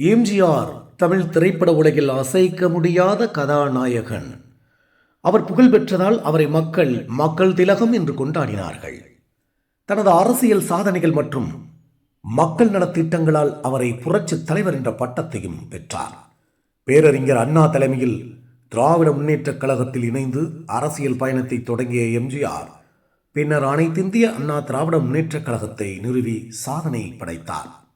எம்ஜிஆர் தமிழ் திரைப்பட உலகில் அசைக்க முடியாத கதாநாயகன். அவர் புகழ் பெற்றதால் அவரை மக்கள் மக்கள் திலகம் என்று கொண்டாடினார்கள். தனது அரசியல் சாதனைகள் மற்றும் மக்கள் நலத்திட்டங்களால் அவரை புரட்சித் தலைவர் என்ற பட்டத்தையும் பெற்றார். பேரறிஞர் அண்ணா தலைமையில் திராவிட முன்னேற்றக் கழகத்தில் இணைந்து அரசியல் பயணத்தை தொடங்கிய எம்ஜிஆர் பின்னர் அனைத்திந்திய அண்ணா திராவிட முன்னேற்றக் கழகத்தை நிறுவி சாதனை படைத்தார்.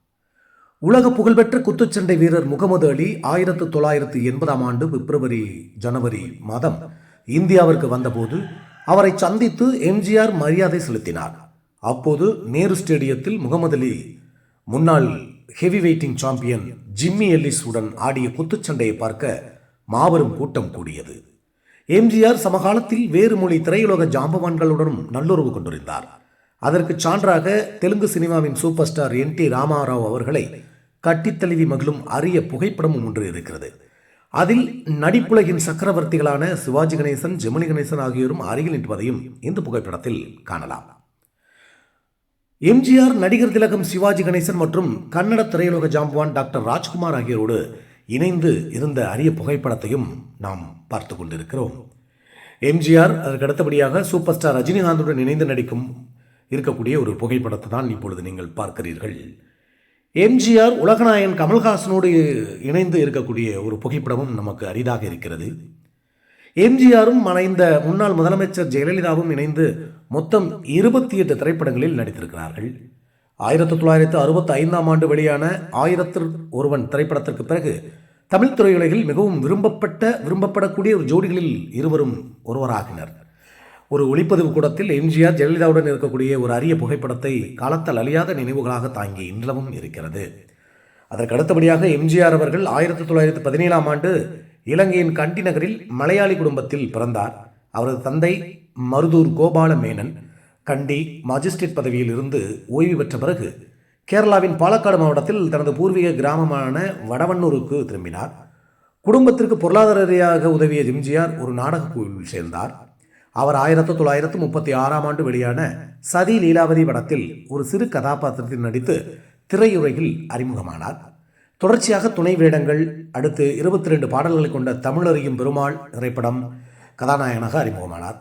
உலக புகழ்பெற்ற குத்துச்சண்டை வீரர் முகமது அலி ஆயிரத்து தொள்ளாயிரத்து எண்பதாம் ஆண்டு பிப்ரவரி ஜனவரி மாதம் இந்தியாவிற்கு வந்தபோது அவரை சந்தித்து எம்ஜிஆர் மரியாதை செலுத்தினார். அப்போது நேரு ஸ்டேடியத்தில் முகமது அலி முன்னாள் heavy weighting champion Jimmy Ellis உடன் ஆடிய குத்துச்சண்டையை பார்க்க மாபெரும் கூட்டம் கூடியது. எம்ஜிஆர் சமகாலத்தில் வேறு மொழி திரையுலக ஜாம்பவான்களுடனும் நல்லுறவு கொண்டிருந்தார். அதற்கு சான்றாக தெலுங்கு சினிமாவின் super star N T Rama Rao அவர்களை கட்டித்தழுவி மகிழும் அரிய புகைப்படமும் ஒன்று இருக்கிறது. அதில் நடிப்புலகின் சக்கரவர்த்திகளான சிவாஜி கணேசன் ஜெமினி கணேசன் ஆகியோரும் அருகில் நிற்பதையும் இந்த புகைப்படத்தில் காணலாம். எம்ஜிஆர் நடிகர் திலகம் சிவாஜி கணேசன் மற்றும் கன்னட திரையுலக ஜாம்பவான் டாக்டர் ராஜ்குமார் ஆகியோரோடு இணைந்து இருந்த அரிய புகைப்படத்தையும் நாம் பார்த்து கொண்டிருக்கிறோம். எம்ஜிஆர் அதற்கு அடுத்தபடியாக சூப்பர் ஸ்டார் ரஜினிகாந்துடன் இணைந்து நடிக்கும் இருக்கக்கூடிய ஒரு புகைப்படத்தை தான் இப்பொழுது நீங்கள் பார்க்கிறீர்கள். எம்ஜிஆர் உலகநாயகன் கமல்ஹாசனோடு இணைந்து இருக்கக்கூடிய ஒரு புகைப்படமும் நமக்கு அரிதாக இருக்கிறது. எம்ஜிஆரும் மறைந்த முன்னாள் முதலமைச்சர் ஜெயலலிதாவும் இணைந்து மொத்தம் இருபத்தி எட்டு திரைப்படங்களில் நடித்திருக்கிறார்கள். ஆயிரத்தி தொள்ளாயிரத்து அறுபத்தி ஐந்தாம் ஆண்டு வெளியான ஆயிரத்து ஒருவன் திரைப்படத்திற்கு பிறகு தமிழ் திரையுலகில் மிகவும் விரும்பப்பட்ட விரும்பப்படக்கூடிய ஒரு ஜோடிகளில் இருவரும் ஒருவராகினர். ஒரு ஒளிப்பதிவு கூடத்தில் எம்ஜிஆர் ஜெயலலிதாவுடன் இருக்கக்கூடிய ஒரு அரிய புகைப்படத்தை காலத்தால் அழியாத நினைவுகளாக தாங்கி இன்றளவும் இருக்கிறது. அதற்கு அடுத்தபடியாக எம்ஜிஆர் அவர்கள் ஆயிரத்தி தொள்ளாயிரத்தி பதினேழாம் ஆண்டு இலங்கையின் கண்டி நகரில் மலையாளி குடும்பத்தில் பிறந்தார். அவரது தந்தை மருதூர் கோபால மேனன் கண்டி மாஜிஸ்ட்ரேட் பதவியில் இருந்து ஓய்வு பெற்ற பிறகு கேரளாவின் பாலக்காடு மாவட்டத்தில் தனது பூர்வீக கிராமமான வடவண்ணூருக்கு திரும்பினார். குடும்பத்திற்கு பொருளாதார ரீதியாக உதவிய எம்ஜிஆர் ஒரு நாடக குழுவில் சேர்ந்தார். அவர் ஆயிரத்தி தொள்ளாயிரத்து முப்பத்தி ஆறாம் ஆண்டு வெளியான சதி லீலாவதி படத்தில் ஒரு சிறு கதாபாத்திரத்தில் நடித்து திரையுறையில் அறிமுகமானார். தொடர்ச்சியாக துணை வேடங்கள் அடுத்து இருபத்தி ரெண்டு பாடல்களை கொண்ட தமிழறியும் பெருமாள் திரைப்படம் கதாநாயகனாக அறிமுகமானார்.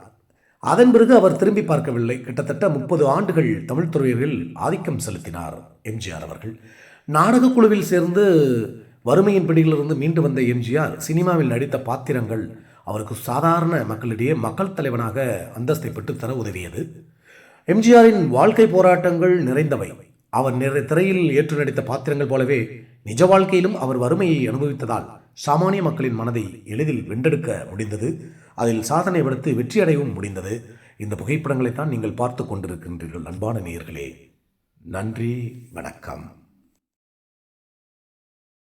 அதன் பிறகு அவர் திரும்பி பார்க்கவில்லை. கிட்டத்தட்ட முப்பது ஆண்டுகள் தமிழ் துறையில் ஆதிக்கம் செலுத்தினார் எம்ஜிஆர் அவர்கள். நாடகக் குழுவில் சேர்ந்து வறுமையின் பிடியிலிருந்து மீண்டு வந்த எம்ஜிஆர் சினிமாவில் நடித்த பாத்திரங்கள் அவருக்கு சாதாரண மக்களிடையே மக்கள் தலைவனாக அந்தஸ்தை பெற்றுத்தர உதவியது. எம்ஜிஆரின் வாழ்க்கை போராட்டங்கள் நிறைந்தவை. அவர் நிறை திரையில் ஏற்று நடித்த பாத்திரங்கள் போலவே நிஜ வாழ்க்கையிலும் அவர் வறுமையை அனுபவித்ததால் சாமானிய மக்களின் மனதை எளிதில் வென்றெடுக்க முடிந்தது. அதில் சாதனை படுத்து வெற்றியடையவும் முடிந்தது. இந்த புகைப்படங்களைத்தான் நீங்கள் பார்த்து கொண்டிருக்கின்றீர்கள் அன்பான நேயர்களே. நன்றி வணக்கம்.